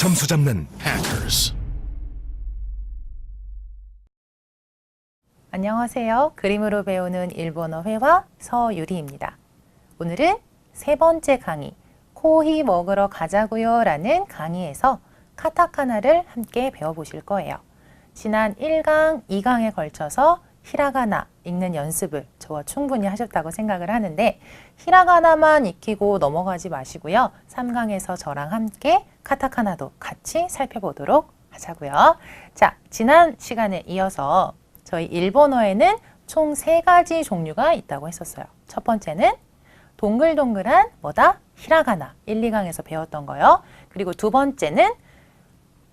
점수 잡는 Hackers. 안녕하세요. 그림으로 배우는 일본어 회화 서유리입니다. 오늘은 세 번째 강의, 코히 먹으러 가자고요 라는 강의에서 카타카나를 함께 배워보실 거예요. 지난 1강, 2강에 걸쳐서 히라가나 읽는 연습을 저와 충분히 하셨다고 생각을 하는데 히라가나만 익히고 넘어가지 마시고요. 3강에서 저랑 함께 카타카나도 같이 살펴보도록 하자고요. 자, 지난 시간에 이어서 저희 일본어에는 총 세 가지 종류가 있다고 했었어요. 첫 번째는 동글동글한 뭐다? 히라가나 1, 2강에서 배웠던 거요. 그리고 두 번째는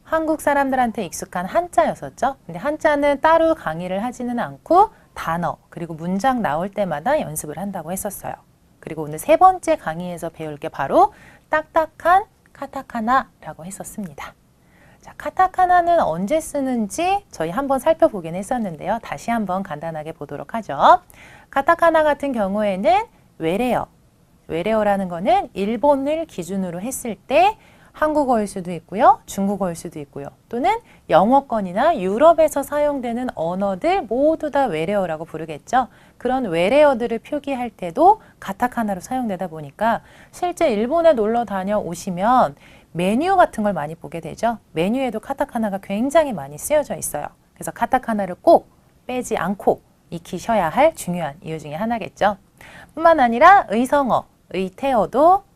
한국 사람들한테 익숙한 한자였었죠. 근데 한자는 따로 강의를 하지는 않고 단어 그리고 문장 나올 때마다 연습을 한다고 했었어요. 그리고 오늘 세 번째 강의에서 배울 게 바로 딱딱한 카타카나라고 했었습니다. 자, 카타카나는 언제 쓰는지 저희 한번 살펴보긴 했었는데요. 다시 한번 간단하게 보도록 하죠. 카타카나 같은 경우에는 외래어. 외래어라는 거는 일본을 기준으로 했을 때 한국어일 수도 있고요. 중국어일 수도 있고요. 또는 영어권이나 유럽에서 사용되는 언어들 모두 다 외래어라고 부르겠죠. 그런 외래어들을 표기할 때도 가타카나로 사용되다 보니까 실제 일본에 놀러 다녀오시면 메뉴 같은 걸 많이 보게 되죠. 메뉴에도 카타카나가 굉장히 많이 쓰여져 있어요. 그래서 카타카나를 꼭 빼지 않고 익히셔야 할 중요한 이유 중에 하나겠죠. 뿐만 아니라 의성어, 의태어도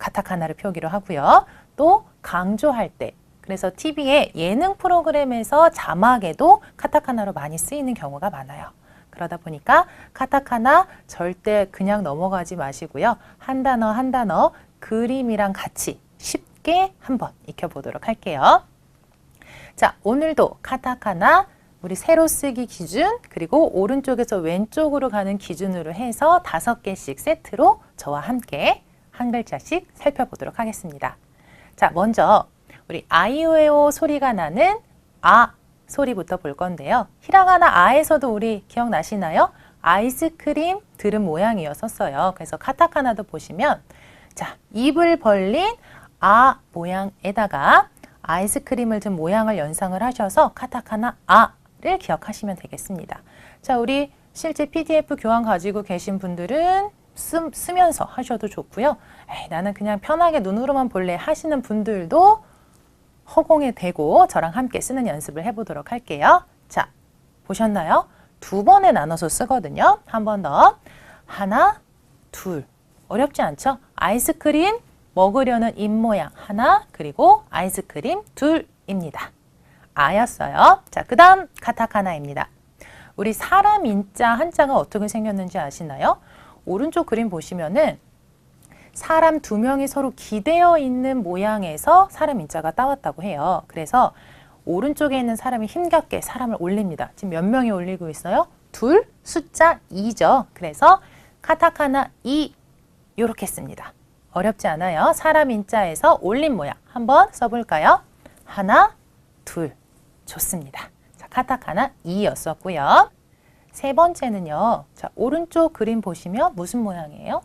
카타카나를 표기로 하고요. 또 강조할 때 그래서 TV의 예능 프로그램에서 자막에도 카타카나로 많이 쓰이는 경우가 많아요. 그러다 보니까 카타카나 절대 그냥 넘어가지 마시고요. 한 단어 한 단어 그림이랑 같이 쉽게 한번 익혀보도록 할게요. 자, 오늘도 카타카나 우리 세로 쓰기 기준 그리고 오른쪽에서 왼쪽으로 가는 기준으로 해서 다섯 개씩 세트로 저와 함께 한 글자씩 살펴보도록 하겠습니다. 자, 먼저 우리 아이오에오 소리가 나는 아 소리부터 볼 건데요. 히라가나 아에서도 우리 기억나시나요? 아이스크림 들은 모양이었었어요. 그래서 카타카나도 보시면 자, 입을 벌린 아 모양에다가 아이스크림을 든 모양을 연상을 하셔서 카타카나 아를 기억하시면 되겠습니다. 자, 우리 실제 PDF 교환 가지고 계신 분들은 쓰, 쓰면서 하셔도 좋고요. 에이, 나는 그냥 편하게 눈으로만 볼래 하시는 분들도 허공에 대고 저랑 함께 쓰는 연습을 해보도록 할게요. 자, 보셨나요? 두 번에 나눠서 쓰거든요. 한 번 더. 하나, 둘. 어렵지 않죠? 아이스크림 먹으려는 입 모양 하나, 그리고 아이스크림 둘입니다. 아였어요. 자, 그 다음 카타카나입니다. 우리 사람 인자 한자가 어떻게 생겼는지 아시나요? 오른쪽 그림 보시면은 사람 두 명이 서로 기대어 있는 모양에서 사람 인자가 따왔다고 해요. 그래서 오른쪽에 있는 사람이 힘겹게 사람을 올립니다. 지금 몇 명이 올리고 있어요? 둘, 숫자 2죠. 그래서 카타카나 2 이렇게 씁니다. 어렵지 않아요. 사람 인자에서 올린 모양 한번 써볼까요? 하나, 둘. 좋습니다. 자, 카타카나 2였었고요. 세 번째는요. 자, 오른쪽 그림 보시면 무슨 모양이에요?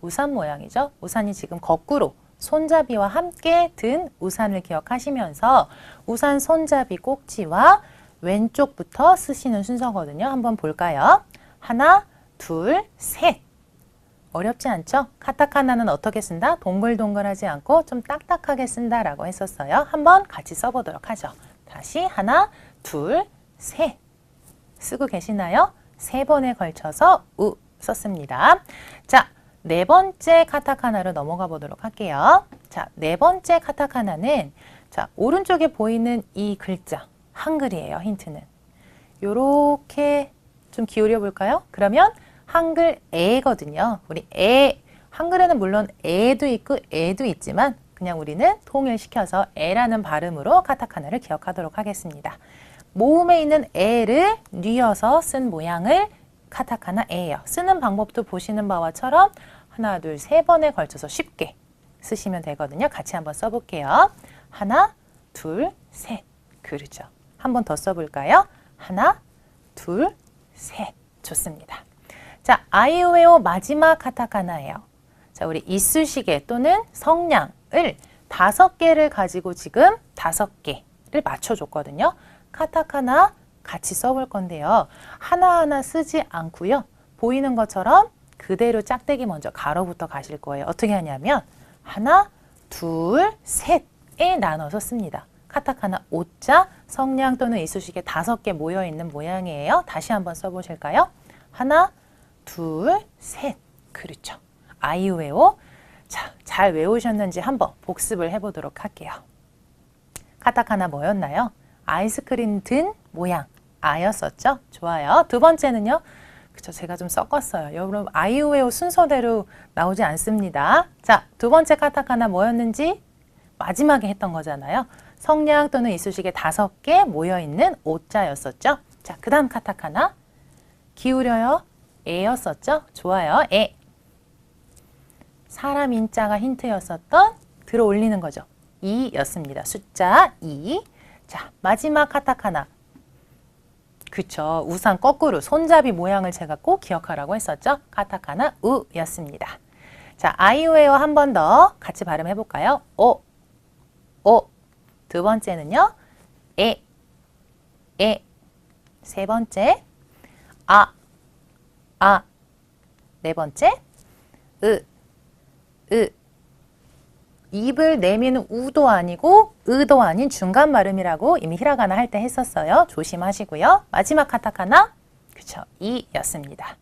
우산 모양이죠. 우산이 지금 거꾸로 손잡이와 함께 든 우산을 기억하시면서 우산 손잡이 꼭지와 왼쪽부터 쓰시는 순서거든요. 한번 볼까요? 하나, 둘, 셋. 어렵지 않죠? 카타카나는 어떻게 쓴다? 동글동글하지 않고 좀 딱딱하게 쓴다라고 했었어요. 한번 같이 써보도록 하죠. 다시 하나, 둘, 셋. 쓰고 계시나요? 세 번에 걸쳐서 우 썼습니다. 자, 네 번째 카타카나로 넘어가 보도록 할게요. 자, 네 번째 카타카나는 자, 오른쪽에 보이는 이 글자 한글이에요. 힌트는. 요렇게 좀 기울여 볼까요? 그러면 한글 에거든요. 우리 에 한글에는 물론 에도 있고 에도 있지만 그냥 우리는 통일시켜서 에라는 발음으로 카타카나를 기억하도록 하겠습니다. 모음에 있는 에를 뉘어서 쓴 모양을 카타카나 에예요. 쓰는 방법도 보시는 바와처럼 하나, 둘, 세 번에 걸쳐서 쉽게 쓰시면 되거든요. 같이 한번 써볼게요. 하나, 둘, 셋. 그러죠. 한번 더 써볼까요? 하나, 둘, 셋. 좋습니다. 자, 아이오에오 마지막 카타카나예요. 자, 우리 이쑤시개 또는 성냥을 다섯 개를 가지고 지금 다섯 개를 맞춰줬거든요. 카타카나 같이 써볼 건데요. 하나하나 쓰지 않고요. 보이는 것처럼 그대로 짝대기 먼저 가로부터 가실 거예요. 어떻게 하냐면 하나, 둘, 셋에 나눠서 씁니다. 카타카나 오자 성냥 또는 이쑤시개 다섯 개 모여 있는 모양이에요. 다시 한번 써보실까요? 하나, 둘, 셋. 그렇죠. 아이오에오. 자, 잘 외우셨는지 한번 복습을 해보도록 할게요. 카타카나 뭐였나요? 아이스크림 든 모양. 아였었죠? 좋아요. 두 번째는요? 그쵸, 제가 좀 섞었어요. 여러분, 아이오에오 순서대로 나오지 않습니다. 자, 두 번째 카타카나 뭐였는지 마지막에 했던 거잖아요. 성냥 또는 이쑤시개 다섯 개 모여있는 오자였었죠? 자, 그 다음 카타카나. 기울여요. 에였었죠? 좋아요. 에. 사람 인자가 힌트였었던 들어 올리는 거죠. 이였습니다. 숫자 2. 자, 마지막 카타카나. 그쵸. 우산 거꾸로 손잡이 모양을 제가 꼭 기억하라고 했었죠. 카타카나 우였습니다. 자, 아이오에어 한 번 더 같이 발음해 볼까요? 오, 오. 두 번째는요. 에, 에. 세 번째. 아, 아. 네 번째. 으, 으. 입을 내미는 우도 아니고 으도 아닌 중간 발음이라고 이미 히라가나 할 때 했었어요. 조심하시고요. 마지막 카타카나 그쵸 이였습니다.